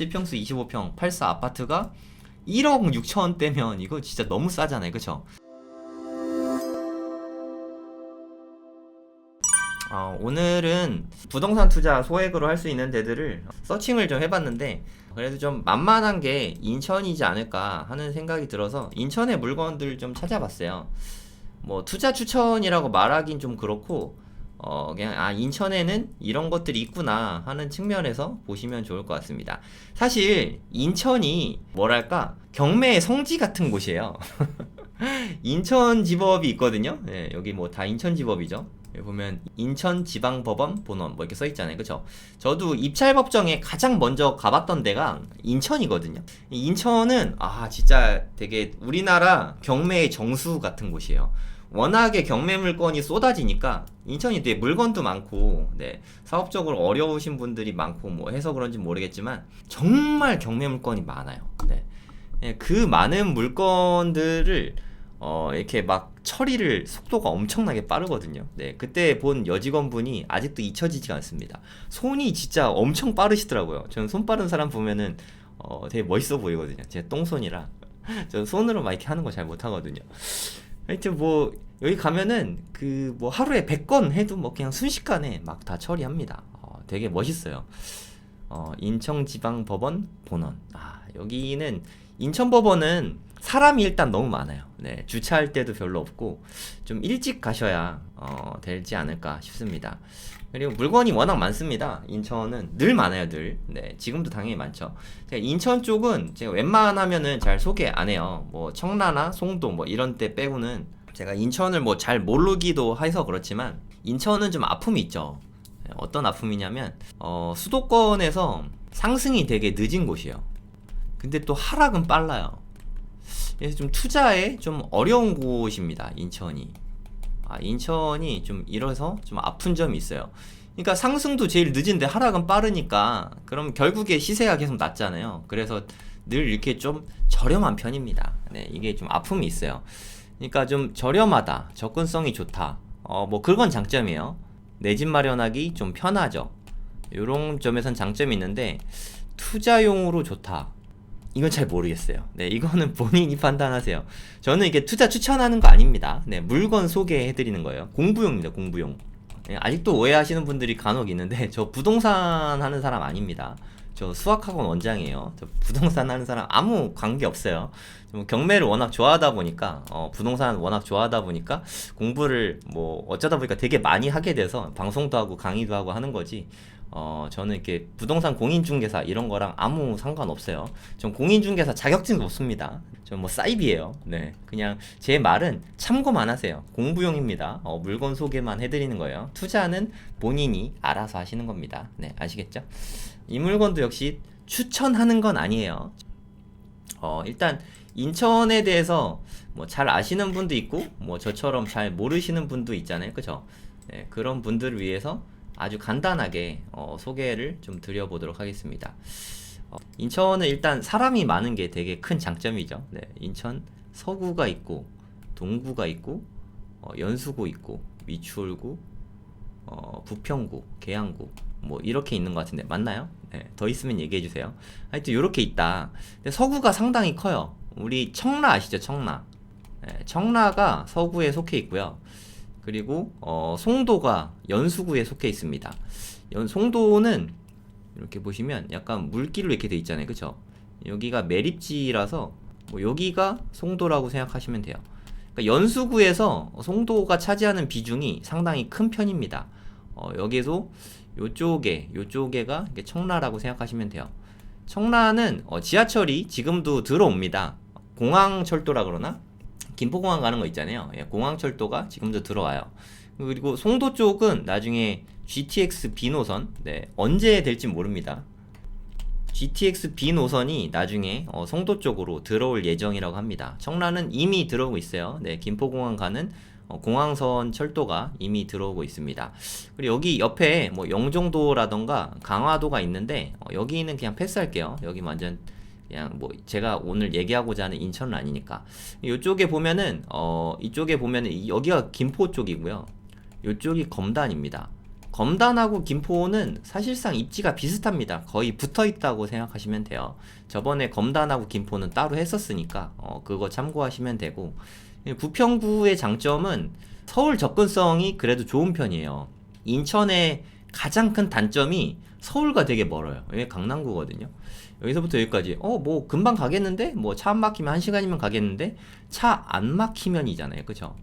7평수 25평 84 아파트가 1억 6천원대면 이거 진짜 너무 싸잖아요. 그쵸? 어, 오늘은 부동산 투자 소액으로 할 수 있는 데들을 서칭을 좀 해봤는데 그래도 좀 만만한 게 인천이지 않을까 하는 생각이 들어서 인천의 물건들 좀 찾아봤어요. 뭐 투자 추천이라고 말하긴 좀 그렇고 어 그냥 아 인천에는 이런 것들이 있구나 하는 측면에서 보시면 좋을 것 같습니다. 사실 인천이 뭐랄까 경매의 성지 같은 곳이에요. 인천 지법이 있거든요. 예, 여기 뭐 다 인천 지법이죠. 여기 보면 인천지방법원 본원 뭐 이렇게 써 있잖아요. 그쵸? 저도 입찰법정에 가장 먼저 가봤던 데가 인천이거든요. 이 인천은 아 진짜 되게 우리나라 경매의 정수 같은 곳이에요. 워낙에 경매 물건이 쏟아지니까 인천이 되게 물건도 많고 네, 사업적으로 어려우신 분들이 많고 뭐 해서 그런지 모르겠지만 정말 경매 물건이 많아요. 네. 예, 그 많은 물건들을 어, 이렇게 막 처리를 속도가 엄청나게 빠르거든요. 네, 그때 본 여직원분이 아직도 잊혀지지가 않습니다. 손이 진짜 엄청 빠르시더라고요. 저는 손 빠른 사람 보면은 어, 되게 멋있어 보이거든요. 제 똥손이라. 저는 손으로 막 이렇게 하는 거 잘 못하거든요. 하여튼 뭐 여기 가면은 그 뭐 하루에 100건 해도 뭐 그냥 순식간에 막 다 처리합니다. 어, 되게 멋있어요. 어, 인천지방법원 본원. 아, 여기는 인천법원은 사람이 일단 너무 많아요. 네, 주차할 때도 별로 없고 좀 일찍 가셔야 어, 되지 않을까 싶습니다. 그리고 물건이 워낙 많습니다. 인천은 늘 많아요, 늘. 네, 지금도 당연히 많죠. 인천 쪽은 제가 웬만하면은 잘 소개 안 해요. 뭐 청라나 송도 뭐 이런 때 빼고는 제가 인천을 뭐 잘 모르기도 해서 그렇지만 인천은 좀 아픔이 있죠. 네, 어떤 아픔이냐면 어, 수도권에서 상승이 되게 늦은 곳이에요. 근데 또 하락은 빨라요. 그래서 좀 투자에 좀 어려운 곳입니다. 인천이. 아, 인천이 좀 이래서 좀 아픈 점이 있어요. 그러니까 상승도 제일 늦은데 하락은 빠르니까 그럼 결국에 시세가 계속 낮잖아요. 그래서 늘 이렇게 좀 저렴한 편입니다. 네, 이게 좀 아픔이 있어요. 그러니까 좀 저렴하다, 접근성이 좋다. 어, 뭐 그건 장점이에요. 내 집 마련하기 좀 편하죠. 이런 점에선 장점이 있는데 투자용으로 좋다. 이건 잘 모르겠어요. 네, 이거는 본인이 판단하세요. 저는 이게 투자 추천하는 거 아닙니다. 네, 물건 소개해 드리는 거예요. 공부용입니다, 공부용. 네, 아직도 오해하시는 분들이 간혹 있는데, 저 부동산 하는 사람 아닙니다. 저 수학학원 원장이에요. 저 부동산 하는 사람 아무 관계 없어요. 좀 경매를 워낙 좋아하다 보니까, 어, 부동산 워낙 좋아하다 보니까, 공부를 뭐, 어쩌다 보니까 되게 많이 하게 돼서, 방송도 하고 강의도 하고 하는 거지, 어, 저는 이렇게 부동산 공인중개사 이런 거랑 아무 상관없어요. 전 공인중개사 자격증도 없습니다. 전 뭐 사이비예요. 네. 그냥 제 말은 참고만 하세요. 공부용입니다. 어, 물건 소개만 해드리는 거예요. 투자는 본인이 알아서 하시는 겁니다. 네. 아시겠죠? 이 물건도 역시 추천하는 건 아니에요. 어, 일단 인천에 대해서 뭐 잘 아시는 분도 있고 뭐 저처럼 잘 모르시는 분도 있잖아요. 그죠? 네, 그런 분들을 위해서 아주 간단하게 어, 소개를 좀 드려보도록 하겠습니다. 어, 인천은 일단 사람이 많은 게 되게 큰 장점이죠. 네, 인천 서구가 있고 동구가 있고 어, 연수구 있고 미추홀구, 어, 부평구, 계양구 뭐 이렇게 있는 것 같은데 맞나요? 네, 더 있으면 얘기해 주세요. 하여튼 이렇게 있다. 근데 서구가 상당히 커요. 우리 청라 아시죠? 청라. 네, 청라가 서구에 속해 있고요. 그리고 어, 송도가 연수구에 속해 있습니다. 연, 송도는 이렇게 보시면 약간 물길로 이렇게 돼 있잖아요, 그쵸? 여기가 매립지라서 뭐 여기가 송도라고 생각하시면 돼요. 그러니까 연수구에서 송도가 차지하는 비중이 상당히 큰 편입니다. 어, 여기서 요쪽에 요쪽에가 청라라고 생각하시면 돼요. 청라는 어, 지하철이 지금도 들어옵니다. 공항철도라 그러나 김포공항 가는 거 있잖아요. 예, 공항철도가 지금도 들어와요. 그리고 송도 쪽은 나중에 GTX B 노선, 네, 언제 될지 모릅니다. GTX B 노선이 나중에 어, 송도 쪽으로 들어올 예정이라고 합니다. 청라는 이미 들어오고 있어요. 네, 김포공항 가는 어, 공항선 철도가 이미 들어오고 있습니다. 그리고 여기 옆에 뭐 영종도라던가 강화도가 있는데 어, 여기는 그냥 패스할게요. 여기 완전 그냥 뭐 제가 오늘 얘기하고자 하는 인천은 아니니까 이쪽에 보면은 어 이쪽에 보면은 이- 여기가 김포 쪽이고요. 이쪽이 검단입니다. 검단하고 김포는 사실상 입지가 비슷합니다. 거의 붙어 있다고 생각하시면 돼요. 저번에 검단하고 김포는 따로 했었으니까 어, 그거 참고하시면 되고 이 부평구의 장점은 서울 접근성이 그래도 좋은 편이에요. 인천의 가장 큰 단점이 서울과 되게 멀어요. 이게 강남구거든요. 여기서부터 여기까지 어 뭐 금방 가겠는데 뭐 차 안 막히면 한 시간이면 가겠는데 차 안 막히면이잖아요. 그죠?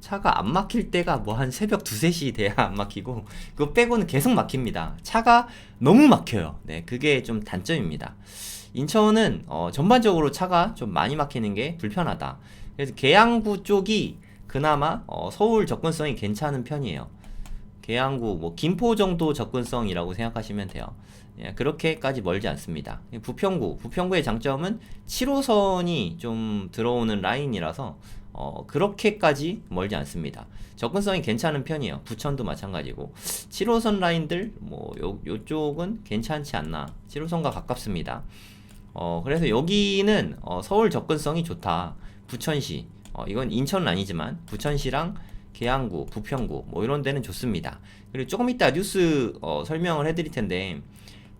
차가 안 막힐 때가 뭐 한 새벽 2, 3시 돼야 안 막히고 그거 빼고는 계속 막힙니다. 차가 너무 막혀요. 네, 그게 좀 단점입니다. 인천은 어, 전반적으로 차가 좀 많이 막히는 게 불편하다. 그래서 계양구 쪽이 그나마 어, 서울 접근성이 괜찮은 편이에요. 계양구, 뭐 김포 정도 접근성이라고 생각하시면 돼요. 예, 그렇게까지 멀지 않습니다. 부평구, 부평구의 장점은 7호선이 좀 들어오는 라인이라서 어, 그렇게까지 멀지 않습니다. 접근성이 괜찮은 편이에요. 부천도 마찬가지고 7호선 라인들 뭐 요, 요쪽은 괜찮지 않나. 7호선과 가깝습니다. 어, 그래서 여기는 어, 서울 접근성이 좋다. 부천시, 어, 이건 인천은 아니지만 부천시랑 계양구, 부평구 뭐 이런 데는 좋습니다. 그리고 조금 이따 뉴스 어, 설명을 해드릴 텐데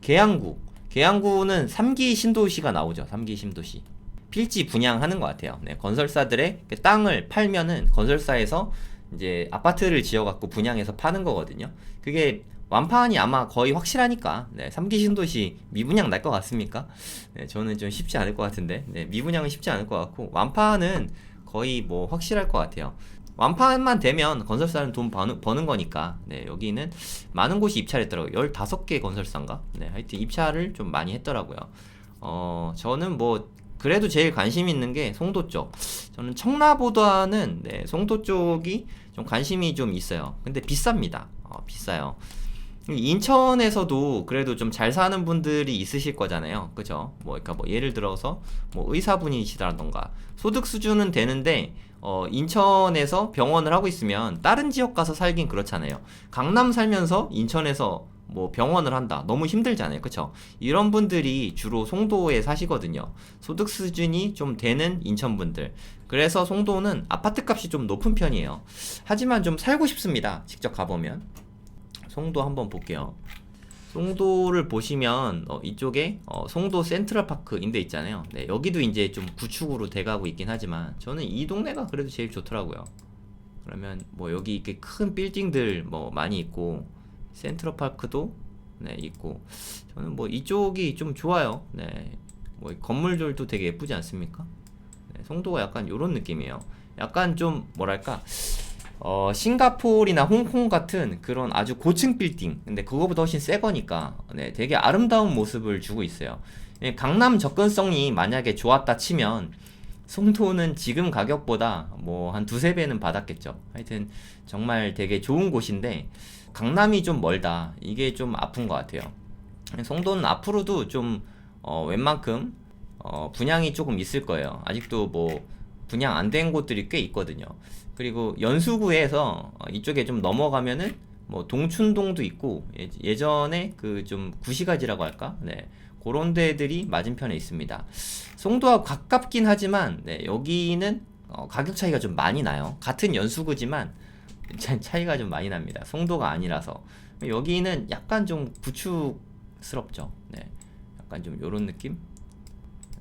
계양구, 계양구는 3기 신도시가 나오죠. 3기 신도시. 필지 분양하는 것 같아요. 네, 건설사들의 그 땅을 팔면은 건설사에서 이제 아파트를 지어갖고 분양해서 파는 거거든요. 그게 완판이 아마 거의 확실하니까 네, 3기 신도시 미분양 날 것 같습니까? 네, 저는 좀 쉽지 않을 것 같은데 네, 미분양은 쉽지 않을 것 같고 완판은 거의 뭐 확실할 것 같아요. 완판만 되면 건설사는 돈 버는, 버는 거니까 네, 여기는 많은 곳이 입찰 했더라고요. 15개 건설사인가? 네, 하여튼 입찰을 좀 많이 했더라고요. 어, 저는 뭐 그래도 제일 관심 있는 게 송도 쪽. 저는 청라보다는 네, 송도 쪽이 좀 관심이 좀 있어요. 근데 비쌉니다. 어, 비싸요. 인천에서도 그래도 좀 잘 사는 분들이 있으실 거잖아요. 그죠? 뭐, 그러니까 뭐 예를 들어서 뭐 의사분이시라던가 소득 수준은 되는데 어, 인천에서 병원을 하고 있으면 다른 지역 가서 살긴 그렇잖아요. 강남 살면서 인천에서 뭐 병원을 한다. 너무 힘들잖아요. 그쵸? 이런 분들이 주로 송도에 사시거든요. 소득 수준이 좀 되는 인천 분들. 그래서 송도는 아파트 값이 좀 높은 편이에요. 하지만 좀 살고 싶습니다. 직접 가보면. 송도 한번 볼게요. 송도를 보시면 어, 이쪽에 어, 송도 센트럴파크 인데 있잖아요. 네, 여기도 이제 좀 구축으로 돼가고 있긴 하지만 저는 이 동네가 그래도 제일 좋더라고요. 그러면 뭐 여기 이렇게 큰 빌딩들 뭐 많이 있고 센트럴파크도 네 있고 저는 뭐 이쪽이 좀 좋아요. 네, 뭐 건물들도 되게 예쁘지 않습니까? 네, 송도가 약간 이런 느낌이에요. 약간 좀 뭐랄까 어, 싱가포르나 홍콩 같은 그런 아주 고층 빌딩. 근데 그거보다 훨씬 새 거니까, 네, 되게 아름다운 모습을 주고 있어요. 예, 강남 접근성이 만약에 좋았다 치면, 송도는 지금 가격보다 뭐 한 두세 배는 받았겠죠. 하여튼 정말 되게 좋은 곳인데, 강남이 좀 멀다. 이게 좀 아픈 것 같아요. 송도는 앞으로도 좀, 어, 웬만큼, 어, 분양이 조금 있을 거예요. 아직도 뭐, 분양 안 된 곳들이 꽤 있거든요. 그리고 연수구에서 어, 이쪽에 좀 넘어가면은 뭐 동춘동도 있고 예, 전에 그 좀 구시가지라고 할까? 네. 그런 데들이 맞은편에 있습니다. 송도와 가깝긴 하지만 네, 여기는 어, 가격 차이가 좀 많이 나요. 같은 연수구지만 차이가 좀 많이 납니다. 송도가 아니라서 여기는 약간 좀 구축스럽죠. 네, 약간 좀 요런 느낌.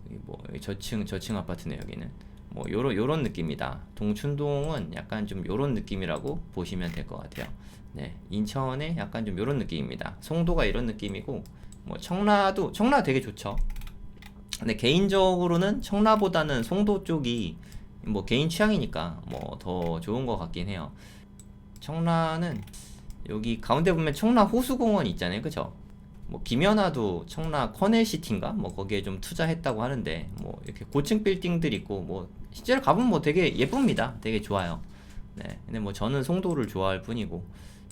여기 뭐 여기 저층 저층 아파트네 여기는. 뭐 요런 요런 느낌이다. 동춘동은 약간 좀 요런 느낌이라고 보시면 될 것 같아요. 네, 인천에 약간 좀 요런 느낌입니다. 송도가 이런 느낌이고 뭐 청라도 청라 되게 좋죠. 근데 개인적으로는 청라보다는 송도 쪽이 뭐 개인 취향이니까 뭐 더 좋은 것 같긴 해요. 청라는 여기 가운데 보면 청라 호수공원 있잖아요, 그죠? 뭐 김연아도 청라 커넬시티인가 뭐 거기에 좀 투자했다고 하는데 뭐 이렇게 고층 빌딩들 있고 뭐 실제로 가보면 뭐 되게 예쁩니다. 되게 좋아요. 네. 근데 뭐 저는 송도를 좋아할 뿐이고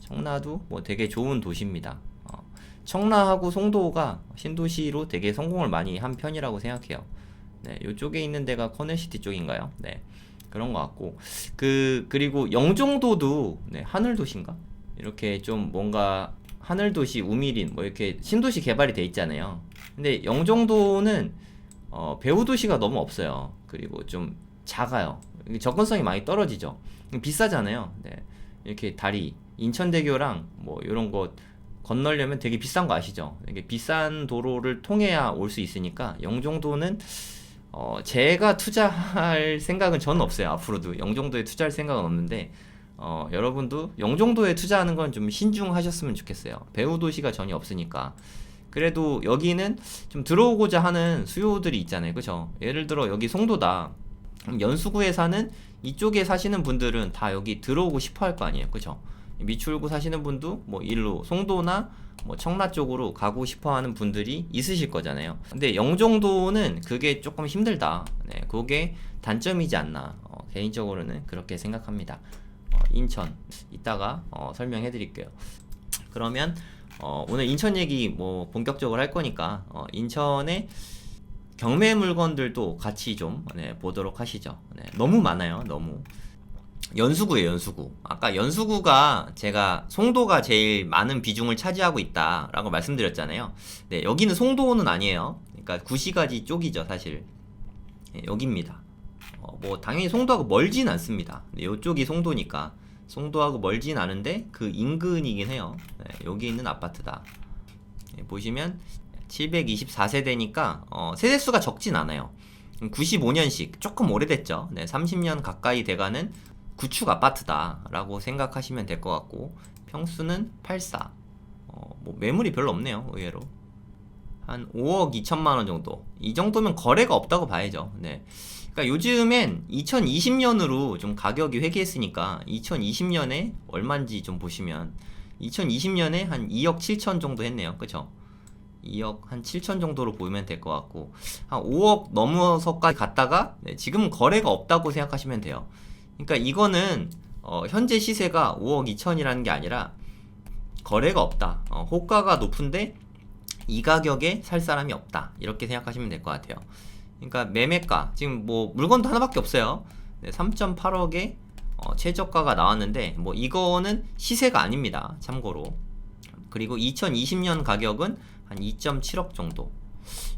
청라도 뭐 되게 좋은 도시입니다. 어, 청라하고 송도가 신도시로 되게 성공을 많이 한 편이라고 생각해요. 네. 요쪽에 있는 데가 커넬시티 쪽인가요? 네. 그런 것 같고 그 그리고 영종도도 네, 하늘 도시인가? 이렇게 좀 뭔가 하늘 도시, 우미린 뭐 이렇게 신도시 개발이 돼 있잖아요. 근데 영종도는 어, 배후 도시가 너무 없어요. 그리고 좀 작아요. 접근성이 많이 떨어지죠. 비싸잖아요. 네. 이렇게 다리 인천대교랑 뭐 이런 거 건너려면 되게 비싼 거 아시죠? 이게 비싼 도로를 통해야 올 수 있으니까 영종도는 어, 제가 투자할 생각은 저는 없어요. 앞으로도 영종도에 투자할 생각은 없는데 어, 여러분도 영종도에 투자하는 건 좀 신중하셨으면 좋겠어요. 배후 도시가 전혀 없으니까. 그래도 여기는 좀 들어오고자 하는 수요들이 있잖아요. 그죠? 예를 들어 여기 송도다. 그럼 연수구에 사는 이쪽에 사시는 분들은 다 여기 들어오고 싶어 할 거 아니에요. 그죠? 미추홀구 사시는 분도 뭐 일로 송도나 뭐 청라 쪽으로 가고 싶어 하는 분들이 있으실 거잖아요. 근데 영종도는 그게 조금 힘들다. 네, 그게 단점이지 않나. 어, 개인적으로는 그렇게 생각합니다. 어, 인천 이따가 어, 설명해 드릴게요. 그러면 어, 오늘 인천 얘기 뭐 본격적으로 할 거니까 어, 인천의 경매 물건들도 같이 좀 네, 보도록 하시죠. 네, 너무 많아요. 너무. 연수구예요, 연수구. 아까 연수구가 제가 송도가 제일 많은 비중을 차지하고 있다라고 말씀드렸잖아요. 네, 여기는 송도는 아니에요. 그러니까 구시가지 쪽이죠, 사실. 네, 여기입니다. 어, 뭐 당연히 송도하고 멀진 않습니다. 네, 이쪽이 송도니까 송도하고 멀진 않은데 그 인근이긴 해요. 네, 여기 있는 아파트다. 네, 보시면 724세대니까 어, 세대수가 적진 않아요. 95년식 조금 오래됐죠. 네, 30년 가까이 돼가는 구축 아파트다라고 생각하시면 될 것 같고 평수는 84. 어, 뭐 매물이 별로 없네요. 의외로 한 5억 2천만 원 정도. 이 정도면 거래가 없다고 봐야죠. 네. 그러니까 요즘엔 2020년으로 좀 가격이 회귀했으니까 2020년에 얼마인지 좀 보시면 2020년에 한 2억 7천 정도 했네요. 그쵸? 2억 한 7천 정도로 보면 될 것 같고 한 5억 넘어서까지 갔다가 네, 지금 거래가 없다고 생각하시면 돼요. 그러니까 이거는 어, 현재 시세가 5억 2천이라는 게 아니라 거래가 없다. 어, 호가가 높은데 이 가격에 살 사람이 없다. 이렇게 생각하시면 될 것 같아요. 그러니까 매매가 지금 뭐 물건도 하나밖에 없어요. 네, 3.8억에 어, 최저가가 나왔는데 뭐 이거는 시세가 아닙니다. 참고로. 그리고 2020년 가격은 한 2.7억 정도.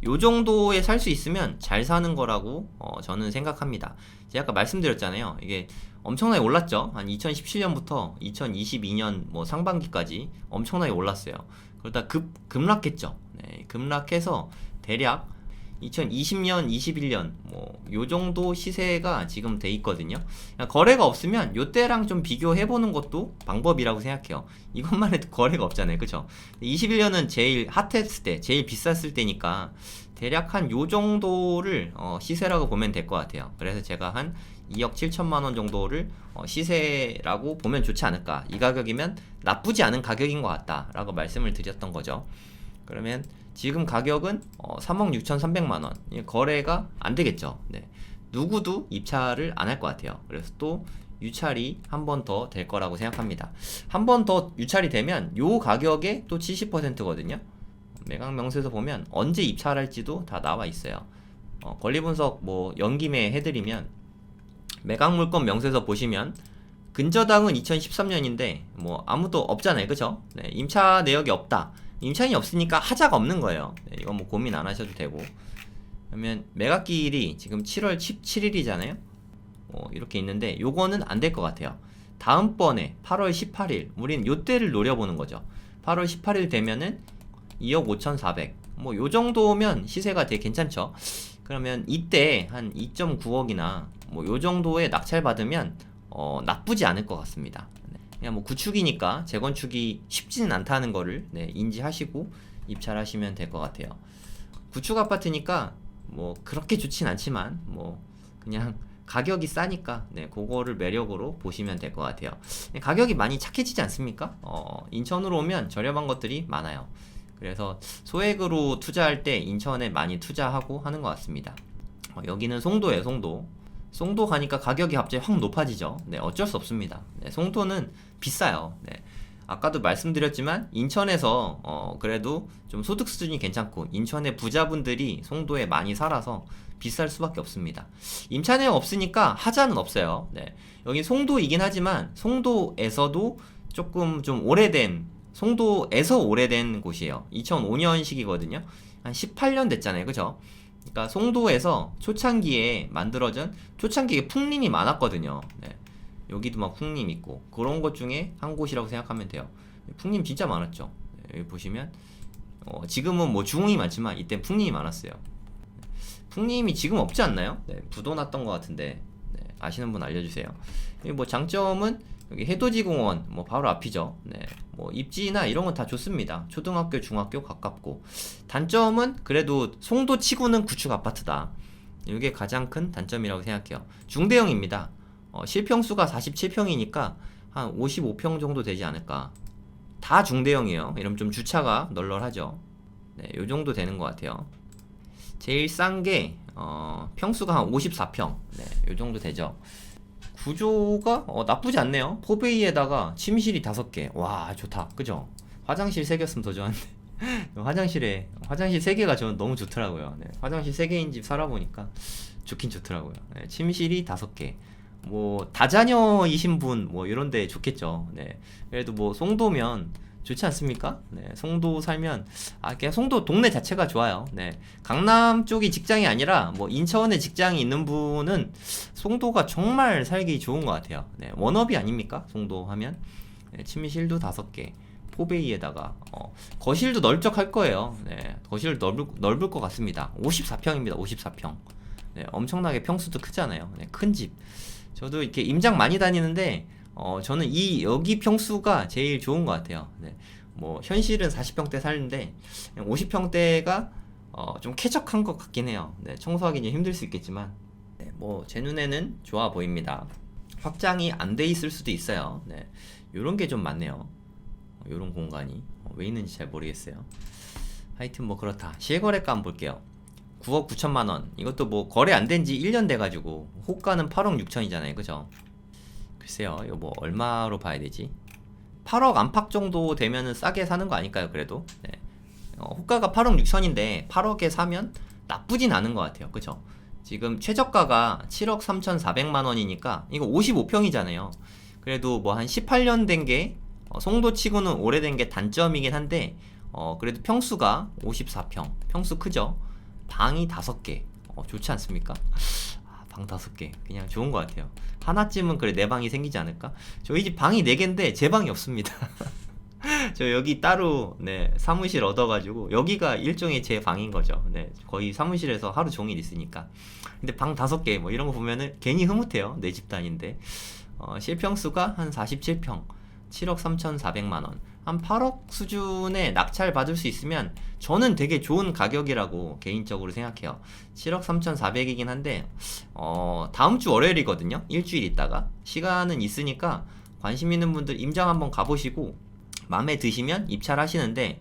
요 정도에 살 수 있으면 잘 사는 거라고 어, 저는 생각합니다. 제가 아까 말씀드렸잖아요. 이게 엄청나게 올랐죠. 한 2017년부터 2022년 뭐 상반기까지 엄청나게 올랐어요. 그러다 급 급락했죠. 네, 급락해서 대략 2020년, 21년 뭐 요 정도 시세가 지금 돼 있거든요. 그러니까 거래가 없으면 요때랑 좀 비교해 보는 것도 방법이라고 생각해요. 이것만 해도 거래가 없잖아요. 그죠? 21년은 제일 핫했을 때, 제일 비쌌을 때니까 대략 한 요 정도를 어, 시세라고 보면 될 것 같아요. 그래서 제가 한 2억 7천만 원 정도를 어, 시세라고 보면 좋지 않을까. 이 가격이면 나쁘지 않은 가격인 것 같다라고 말씀을 드렸던 거죠. 그러면 지금 가격은 어, 3억 6,300만 원. 이 거래가 안 되겠죠. 네. 누구도 입찰을 안 할 것 같아요. 그래서 또 유찰이 한 번 더 될 거라고 생각합니다. 한 번 더 유찰이 되면 요 가격에 또 70%거든요. 매각 명세서 보면 언제 입찰할지도 다 나와 있어요. 어, 권리 분석 뭐 연기매 해드리면 매각 물건 명세서 보시면 근저당은 2013년인데 뭐 아무도 없잖아요, 그죠? 네, 임차 내역이 없다. 임차인이 없으니까 하자가 없는 거예요. 네, 이건 뭐 고민 안 하셔도 되고. 그러면 매각기일이 지금 7월 17일이잖아요. 어, 이렇게 있는데 요거는 안 될 것 같아요. 다음번에 8월 18일 우린 요때를 노려보는 거죠. 8월 18일 되면은 2억 5,400. 뭐 요 정도면 시세가 되게 괜찮죠. 그러면 이때 한 2.9억이나 뭐 요 정도의 낙찰 받으면 어, 나쁘지 않을 것 같습니다. 네. 그냥 뭐 구축이니까 재건축이 쉽지는 않다는 거를 네, 인지하시고 입찰하시면 될 것 같아요. 구축 아파트니까 뭐 그렇게 좋진 않지만 뭐 그냥 가격이 싸니까 네 그거를 매력으로 보시면 될 것 같아요. 네, 가격이 많이 착해지지 않습니까? 어, 인천으로 오면 저렴한 것들이 많아요. 그래서 소액으로 투자할 때 인천에 많이 투자하고 하는 것 같습니다. 어, 여기는 송도예요, 송도. 송도 가니까 가격이 갑자기 확 높아지죠. 네, 어쩔 수 없습니다. 네, 송도는 비싸요. 네. 아까도 말씀드렸지만 인천에서 어, 그래도 좀 소득 수준이 괜찮고 인천의 부자분들이 송도에 많이 살아서 비쌀 수밖에 없습니다. 임차내 없으니까 하자는 없어요. 네. 여기 송도이긴 하지만 송도에서도 조금 좀 오래된 송도에서 오래된 곳이에요. 2005년식이거든요. 한 18년 됐잖아요. 그죠? 그러니까 송도에서 초창기에 만들어진 초창기에 풍림이 많았거든요. 네. 여기도 막 풍림 있고 그런 것 중에 한 곳이라고 생각하면 돼요. 풍림 진짜 많았죠. 네, 여기 보시면 어, 지금은 뭐 중흥이 많지만 이때 풍림이 많았어요. 풍림이 지금 없지 않나요? 네, 부도 났던 것 같은데 네, 아시는 분 알려주세요. 뭐 장점은 여기 해돋이공원 뭐 바로 앞이죠. 네, 뭐 입지나 이런 건 다 좋습니다. 초등학교, 중학교 가깝고 단점은 그래도 송도 치고는 구축 아파트다. 이게 가장 큰 단점이라고 생각해요. 중대형입니다. 어, 실평수가 47평이니까 한 55평 정도 되지 않을까. 다 중대형이에요. 이러면 좀 주차가 널널하죠. 네, 요 정도 되는 것 같아요. 제일 싼게 어, 평수가 한 54평. 네, 요 정도 되죠. 구조가 어, 나쁘지 않네요. 포베이에다가 침실이 다섯 개. 와 좋다. 그죠? 화장실 세 개였으면 더 좋았는데. 화장실에 화장실 세 개가 저는 너무 좋더라고요. 네, 화장실 세 개인 집 살아보니까 좋긴 좋더라고요. 네, 침실이 다섯 개. 뭐 다자녀이신 분 뭐 이런데 좋겠죠. 네, 그래도 뭐 송도면 좋지 않습니까? 네, 송도 살면 아 그냥 송도 동네 자체가 좋아요. 네, 강남 쪽이 직장이 아니라 뭐 인천에 직장이 있는 분은 송도가 정말 살기 좋은 것 같아요. 네, 원업이 아닙니까? 송도 하면 네, 침실도 다섯 개. 포베이에다가 어, 거실도 널쩍할 거예요. 네, 거실 넓을, 넓을 것 같습니다. 54평입니다. 54평. 네, 엄청나게 평수도 크잖아요. 네, 큰 집. 저도 이렇게 임장 많이 다니는데 어, 저는 이 여기 평수가 제일 좋은 것 같아요. 네, 뭐 현실은 40평대 살는데 50평대가 어, 좀 쾌적한 것 같긴 해요. 네, 청소하기 좀 힘들 수 있겠지만 네, 뭐제 눈에는 좋아 보입니다. 확장이 안 돼 있을 수도 있어요. 네, 이런 게 좀 많네요. 이런 공간이 어, 왜 있는지 잘 모르겠어요. 하여튼 뭐 그렇다. 실거래가 한번 볼게요. 9억 9천만 원. 이것도 뭐 거래 안 된 지 1년 돼 가지고 호가는 8억 6천이잖아요. 그죠? 글쎄요. 이거 뭐 얼마로 봐야 되지? 8억 안팎 정도 되면은 싸게 사는 거 아닐까요? 그래도. 네. 어, 호가가 8억 6천인데 8억에 사면 나쁘진 않은 것 같아요. 그죠? 지금 최저가가 7억 3천4백만 원이니까 이거 55평이잖아요. 그래도 뭐 한 18년 된게 어, 송도치고는 오래된 게 단점이긴 한데 어, 그래도 평수가 54평 평수 크죠 방이 5개 어, 좋지 않습니까 아, 방 5개 그냥 좋은 것 같아요 하나쯤은 그래 내 방이 생기지 않을까 저희 집 방이 4개인데 제 방이 없습니다 저 여기 따로 네 사무실 얻어가지고 여기가 일종의 제 방인 거죠. 네 거의 사무실에서 하루 종일 있으니까. 근데 방 다섯 개 뭐 이런 거 보면은 괜히 흐뭇해요. 내 집단인데 어, 실평수가 한 47평. 7억 3,400만 원. 한 8억 수준의 낙찰 받을 수 있으면 저는 되게 좋은 가격이라고 개인적으로 생각해요. 7억 3,400이긴 한데 어, 다음 주 월요일이거든요. 일주일 있다가 시간은 있으니까 관심 있는 분들 임장 한번 가보시고 마음에 드시면 입찰하시는데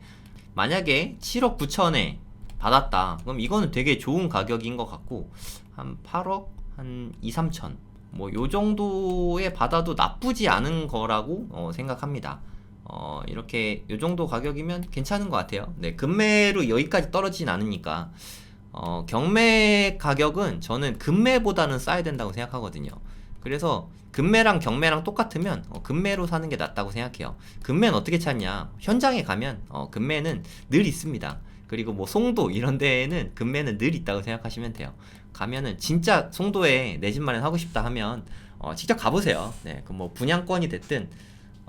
만약에 7억 9천에 받았다. 그럼 이거는 되게 좋은 가격인 것 같고 한 8억 한 2, 3천 뭐 요 정도에 받아도 나쁘지 않은 거라고 어, 생각합니다. 어, 이렇게 요 정도 가격이면 괜찮은 것 같아요. 네, 금매로 여기까지 떨어지진 않으니까. 어, 경매 가격은 저는 금매보다는 싸야 된다고 생각하거든요. 그래서 금매랑 경매랑 똑같으면 어, 금매로 사는 게 낫다고 생각해요. 금매는 어떻게 찾냐? 현장에 가면 어, 금매는 늘 있습니다. 그리고 뭐 송도 이런 데에는 금매는 늘 있다고 생각하시면 돼요. 가면은 진짜 송도에 내 집 마련 하고 싶다 하면 어, 직접 가보세요. 네, 그 뭐 분양권이 됐든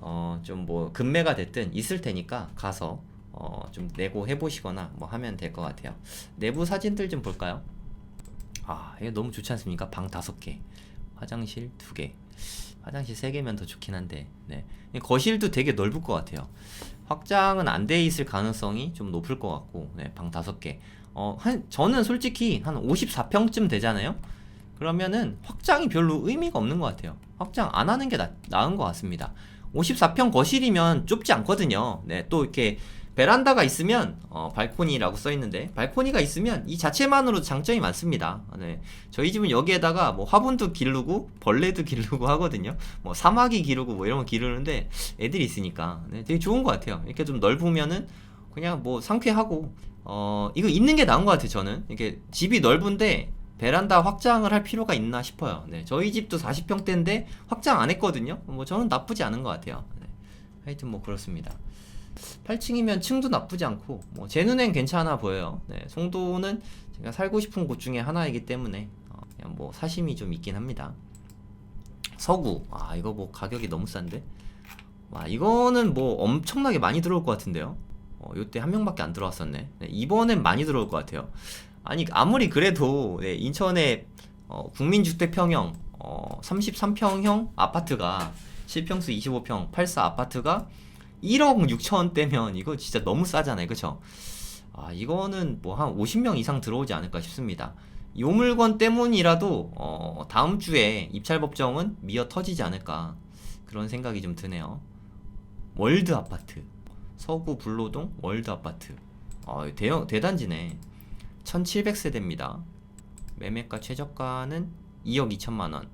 어, 좀 뭐 금매가 됐든 있을 테니까 가서 어, 좀 내고 해보시거나 뭐 하면 될 것 같아요. 내부 사진들 좀 볼까요? 아, 이게 너무 좋지 않습니까? 방 다섯 개, 화장실 두 개, 화장실 세 개면 더 좋긴 한데, 네. 거실도 되게 넓을 것 같아요. 확장은 안 돼 있을 가능성이 좀 높을 것 같고, 네, 방 다섯 개. 어, 한, 저는 솔직히 한 54평쯤 되잖아요? 그러면은 확장이 별로 의미가 없는 것 같아요. 확장 안 하는 게 나, 나은 것 같습니다. 54평 거실이면 좁지 않거든요. 네, 또 이렇게 베란다가 있으면 어, 발코니라고 써 있는데 발코니가 있으면 이 자체만으로도 장점이 많습니다. 네, 저희 집은 여기에다가 뭐 화분도 기르고 벌레도 기르고 하거든요. 뭐 사마귀 기르고 뭐 이런 거 기르는데 애들이 있으니까 네, 되게 좋은 것 같아요. 이렇게 좀 넓으면은 그냥 뭐 상쾌하고 어 이거 있는 게 나은 것 같아요. 저는 이렇게 집이 넓은데 베란다 확장을 할 필요가 있나 싶어요. 네, 저희 집도 40평대인데 확장 안 했거든요. 뭐 저는 나쁘지 않은 것 같아요. 네, 하여튼 뭐 그렇습니다. 8층이면 층도 나쁘지 않고 뭐 제 눈엔 괜찮아 보여요. 네, 송도는 제가 살고 싶은 곳 중에 하나이기 때문에 어, 그냥 뭐 사심이 좀 있긴 합니다. 서구. 아, 이거 뭐 가격이 너무 싼데? 와, 이거는 뭐 엄청나게 많이 들어올 것 같은데요? 어, 요때 한 명밖에 안 들어왔었네. 네, 이번엔 많이 들어올 것 같아요. 아니, 아무리 그래도, 네, 인천에, 어, 국민주택 평형, 어, 33평형 아파트가, 실평수 25평, 84 아파트가 1억 6천대면 이거 진짜 너무 싸잖아요. 그쵸? 아, 이거는 뭐 한 50명 이상 들어오지 않을까 싶습니다. 요 물건 때문이라도 어, 다음 주에 입찰 법정은 미어 터지지 않을까 그런 생각이 좀 드네요. 월드 아파트 서구 불로동 월드 아파트 어, 대형 대단지네 1700세대입니다. 매매가 최저가는 2억 2천만 원.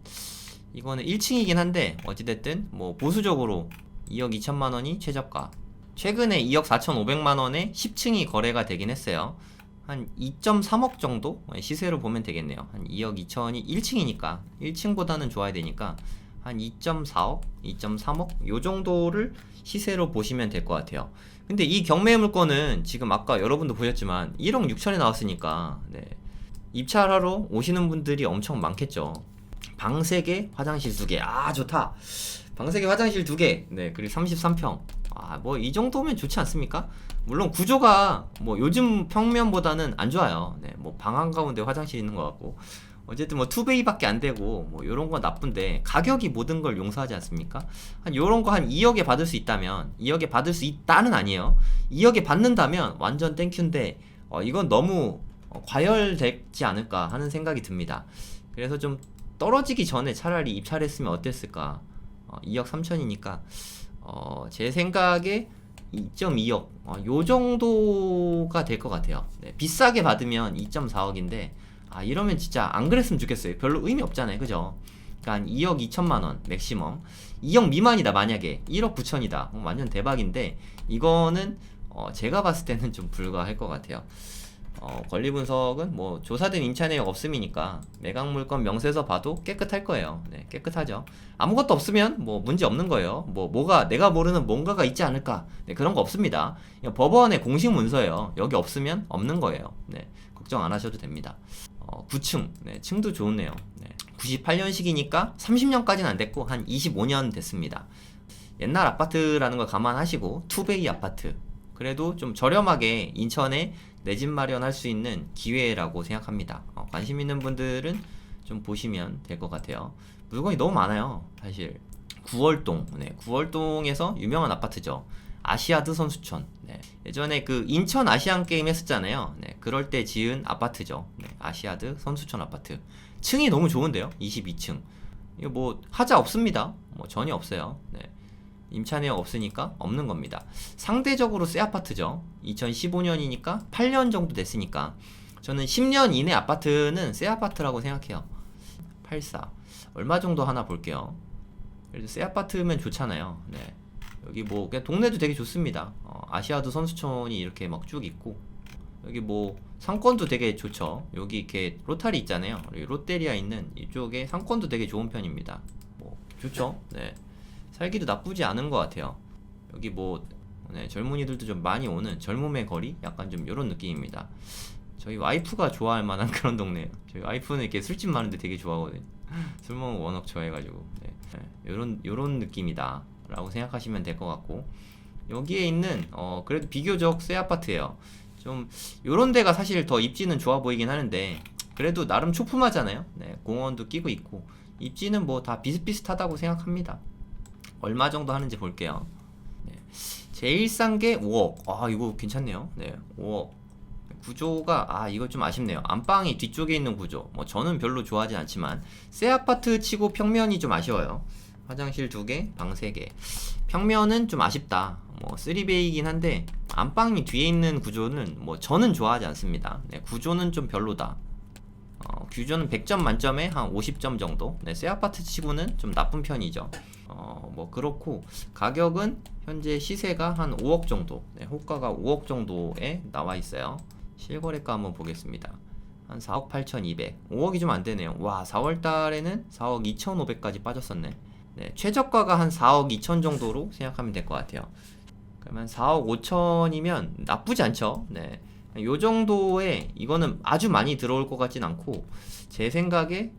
이거는 1층이긴 한데 어찌됐든 뭐 보수적으로 2억 2천만 원이 최저가. 최근에 2억 4,500만 원에 10층이 거래가 되긴 했어요. 한 2.3억 정도 시세로 보면 되겠네요. 한 2억 2천이 1층이니까 1층보다는 좋아야 되니까 한 2.4억, 2.3억 요 정도를 시세로 보시면 될 것 같아요. 근데 이 경매 물건은 지금 아까 여러분도 보셨지만 1억 6천에 나왔으니까 네. 입찰하러 오시는 분들이 엄청 많겠죠. 방 3개, 화장실 2개. 아, 좋다. 방 3개, 화장실 2개. 네, 그리고 33평. 아, 뭐 이 정도면 좋지 않습니까? 물론 구조가 뭐 요즘 평면보다는 안 좋아요. 네, 뭐 방 한가운데 화장실 있는 것 같고. 어쨌든 뭐 투베이밖에 안 되고 뭐 요런 건 나쁜데 가격이 모든 걸 용서하지 않습니까? 한 요런 거 한 2억에 받을 수 있다면 2억에 받을 수 있다는 아니에요. 2억에 받는다면 완전 땡큐인데 어, 이건 너무 어, 과열되지 않을까 하는 생각이 듭니다. 그래서 좀 떨어지기 전에 차라리 입찰했으면 어땠을까? 어, 2억 3천이니까 어, 제 생각에 2.2억 어, 요 정도가 될 것 같아요. 네, 비싸게 받으면 2.4억인데 아 이러면 진짜 안 그랬으면 좋겠어요. 별로 의미 없잖아요, 그죠? 그러니까 한 2억 2천만 원 맥시멈 2억 미만이다 만약에 1억 9천이다 어, 완전 대박인데 이거는 어, 제가 봤을 때는 좀 불가할 것 같아요. 어, 권리 분석은 뭐 조사된 임차 내역 없음이니까 매각 물건 명세서 봐도 깨끗할 거예요. 네, 깨끗하죠. 아무것도 없으면 뭐 문제 없는 거예요. 뭐 뭐가 내가 모르는 뭔가가 있지 않을까? 네, 그런 거 없습니다. 법원의 공식 문서예요. 여기 없으면 없는 거예요. 네, 걱정 안 하셔도 됩니다. 어, 9층, 네, 층도 좋네요. 네, 98년식이니까 30년까지는 안 됐고 한 25년 됐습니다. 옛날 아파트라는 걸 감안하시고 투베이 아파트 그래도 좀 저렴하게 인천에 내 집 마련할 수 있는 기회라고 생각합니다. 어, 관심 있는 분들은 좀 보시면 될 것 같아요. 물건이 너무 많아요. 사실 9월동, 네, 9월동에서 유명한 아파트죠. 아시아드 선수촌. 네, 예전에 그 인천 아시안 게임 했었잖아요. 네, 그럴 때 지은 아파트죠. 네, 아시아드 선수촌 아파트. 층이 너무 좋은데요. 22층. 이거 뭐 하자 없습니다. 뭐 전혀 없어요. 네. 임차 내역 없으니까 없는 겁니다. 상대적으로 새 아파트죠. 2015년이니까 8년 정도 됐으니까 저는 10년 이내 아파트는 새 아파트라고 생각해요. 84 얼마 정도 하나 볼게요. 그래도 새 아파트면 좋잖아요. 네. 여기 뭐 그냥 동네도 되게 좋습니다. 어, 아시아드 선수촌이 이렇게 막 쭉 있고 여기 뭐 상권도 되게 좋죠. 여기 이렇게 로타리 있잖아요. 롯데리아 있는 이쪽에 상권도 되게 좋은 편입니다. 뭐 좋죠. 네. 살기도 나쁘지 않은 것 같아요. 여기 뭐 네, 젊은이들도 좀 많이 오는 젊음의 거리 약간 좀 이런 느낌입니다. 저희 와이프가 좋아할 만한 그런 동네예요. 저희 와이프는 이렇게 술집 많은데 되게 좋아하거든요. 술 먹는 거 워낙 좋아해가지고 네, 네, 이런 이런 느낌이다 라고 생각하시면 될 것 같고 여기에 있는 어 그래도 비교적 새 아파트예요. 좀 이런 데가 사실 더 입지는 좋아 보이긴 하는데 그래도 나름 초품하잖아요. 네, 공원도 끼고 있고 입지는 뭐 다 비슷비슷하다고 생각합니다. 얼마 정도 하는지 볼게요. 네. 제일 싼 게 5억. 아, 이거 괜찮네요. 네, 5억. 구조가 아 이거 좀 아쉽네요. 안방이 뒤쪽에 있는 구조. 뭐 저는 별로 좋아하지 않지만 새 아파트 치고 평면이 좀 아쉬워요. 화장실 두 개, 방 세 개. 평면은 좀 아쉽다. 뭐 3베이긴 한데 안방이 뒤에 있는 구조는 뭐 저는 좋아하지 않습니다. 네, 구조는 좀 별로다. 어, 규조는 100점 만점에 한 50점 정도. 네, 새 아파트 치고는 좀 나쁜 편이죠. 어, 뭐 그렇고 가격은 현재 시세가 한 5억 정도. 네, 호가가 5억 정도에 나와 있어요. 실거래가 한번 보겠습니다. 한 4억 8,200. 5억이 좀 안 되네요. 와, 4월 달에는 4억 2,500까지 빠졌었네. 네, 최저가가 한 4억 2천 정도로 생각하면 될 것 같아요. 그러면 4억 5천이면 나쁘지 않죠. 네. 요 정도에 이거는 아주 많이 들어올 것 같진 않고 제 생각에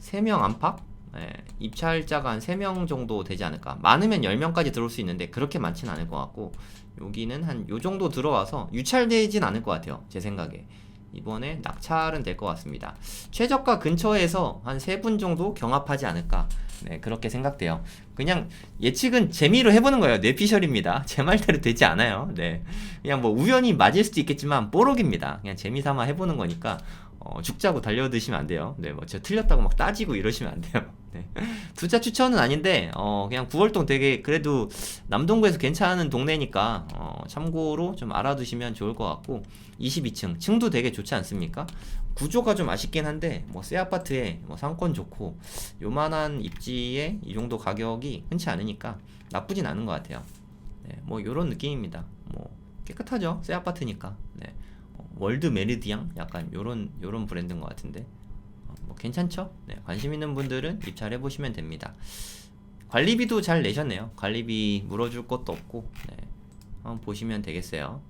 3명 안팎 예, 입찰자가 한 3명 정도 되지 않을까. 많으면 10명까지 들어올 수 있는데 그렇게 많진 않을 것 같고 여기는 한 요 정도 들어와서 유찰되진 않을 것 같아요. 제 생각에. 이번에 낙찰은 될 것 같습니다. 최저가 근처에서 한세분 정도 경합하지 않을까. 네, 그렇게 생각돼요. 그냥 예측은 재미로 해보는 거예요. 뇌피셜입니다. 제 말대로 되지 않아요. 네. 그냥 뭐 우연히 맞을 수도 있겠지만 뽀록입니다. 그냥 재미삼아 해보는 거니까 어, 죽자고 달려드시면 안 돼요. 네, 뭐 제가 틀렸다고 막 따지고 이러시면 안 돼요. 네. 투자 추천은 아닌데 어, 그냥 구월동 되게 그래도 남동구에서 괜찮은 동네니까 어, 참고로 좀 알아두시면 좋을 것 같고 22층 층도 되게 좋지 않습니까? 구조가 좀 아쉽긴 한데 뭐 새 아파트에 뭐 상권 좋고 요만한 입지에 이 정도 가격이 흔치 않으니까 나쁘진 않은 것 같아요. 네, 뭐 요런 느낌입니다. 뭐 깨끗하죠. 새 아파트니까. 네. 어, 월드 메리디앙 약간 요런 요런 브랜드인 것 같은데 어, 뭐 괜찮죠? 네, 관심 있는 분들은 입찰해 보시면 됩니다. 관리비도 잘 내셨네요. 관리비 물어줄 것도 없고 네, 한번 보시면 되겠어요.